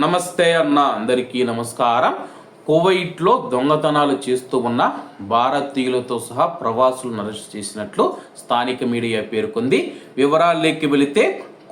నమస్తే అన్న అందరికీ నమస్కారం. కువైట్లో దొంగతనాలు చేస్తూ ఉన్న భారతీయులతో సహా ప్రవాసులను అరెస్ట్ చేసినట్లు స్థానిక మీడియా పేర్కొంది. వివరాల్లోకి వెళితే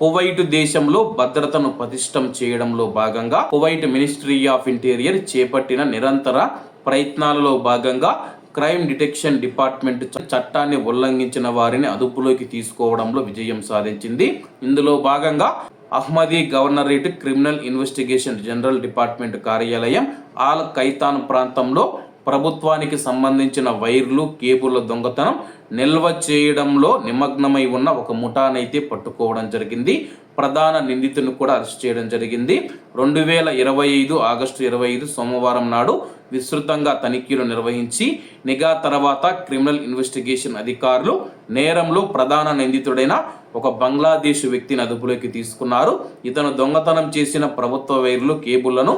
కువైట్ దేశంలో భద్రతను పతిష్టం చేయడంలో భాగంగా కువైట్ మినిస్ట్రీ ఆఫ్ ఇంటీరియర్ చేపట్టిన నిరంతర ప్రయత్నాలలో భాగంగా క్రైమ్ డిటెక్షన్ డిపార్ట్మెంట్ చట్టాన్ని ఉల్లంఘించిన వారిని అదుపులోకి తీసుకోవడంలో విజయం సాధించింది. ఇందులో భాగంగా Ahmadi governorate criminal investigation general department కార్యాలయం ఆల్ ఖైతాన్ ప్రాంతంలో ప్రభుత్వానికి సంబంధించిన వైర్లు కేబుల్ల దొంగతనం నిల్వ చేయడంలో నిమగ్నమై ఉన్న ఒక ముఠానైతే పట్టుకోవడం జరిగింది. ప్రధాన నిందితుని కూడా అరెస్ట్ చేయడం జరిగింది. రెండు వేల ఇరవై ఐదు ఆగస్టు ఇరవై ఐదు సోమవారం నాడు విస్తృతంగా తనిఖీలు నిర్వహించి నిఘా తర్వాత క్రిమినల్ ఇన్వెస్టిగేషన్ అధికారులు నేరంలో ప్రధాన నిందితుడైన ఒక బంగ్లాదేశ్ వ్యక్తిని అదుపులోకి తీసుకున్నారు. ఇతను దొంగతనం చేసిన ప్రభుత్వ వైర్లు కేబుళ్ళను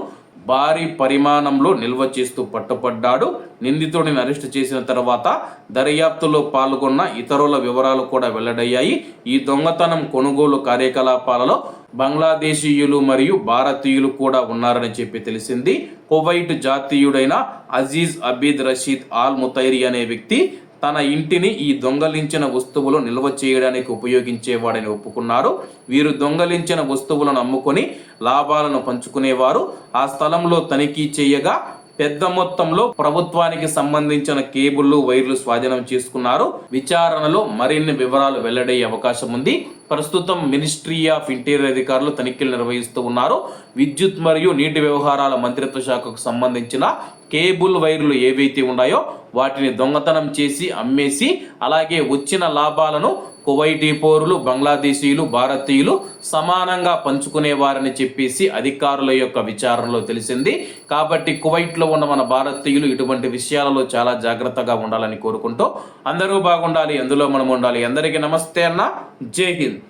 భారీ పరిమాణంలో నిల్వ చేస్తూ పట్టుపడ్డాడు. నిందితుడిని అరెస్టు చేసిన తర్వాత దర్యాప్తులో పాల్గొన్న ఇతరుల వివరాలు కూడా వెల్లడయ్యాయి. ఈ దొంగతనం కొనుగోలు కార్యకలాపాలలో బంగ్లాదేశీయులు మరియు భారతీయులు కూడా ఉన్నారని చెప్పి తెలిసింది. Kuwait జాతీయుడైన Aziz Abid Rashid Al Mutairi అనే వ్యక్తి తన ఇంటిని ఈ దొంగలించిన వస్తువులు నిల్వ చేయడానికి ఉపయోగించేవాడని ఒప్పుకున్నారు. వీరు దొంగలించిన వస్తువులను అమ్ముకొని లాభాలను పంచుకునేవారు. ఆ స్థలంలో తనిఖీ చేయగా పెద్ద మొత్తంలో ప్రభుత్వానికి సంబంధించిన కేబుల్లు వైర్లు స్వాధీనం చేసుకున్నారు. విచారణలో మరిన్ని వివరాలు వెల్లడయ్యే అవకాశం ఉంది. ప్రస్తుతం మినిస్ట్రీ ఆఫ్ ఇంటీరియర్ అధికారులు తనిఖీలు నిర్వహిస్తూ ఉన్నారు. విద్యుత్ మరియు నీటి వ్యవహారాల మంత్రిత్వ శాఖకు సంబంధించిన కేబుల్ వైర్లు ఏవైతే ఉన్నాయో వాటిని దొంగతనం చేసి అమ్మేసి అలాగే వచ్చిన లాభాలను కువైటీ పౌరులు బంగ్లాదేశీయులు భారతీయులు సమానంగా పంచుకునేవారని చెప్పేసి అధికారుల యొక్క విచారణలో తెలిసింది. కాబట్టి కువైట్లో ఉన్న మన భారతీయులు ఇటువంటి విషయాలలో చాలా జాగ్రత్తగా ఉండాలని కోరుకుంటూ అందరూ బాగుండాలి అందులో మనం ఉండాలి. అందరికీ నమస్తే అన్న. జై హింద్.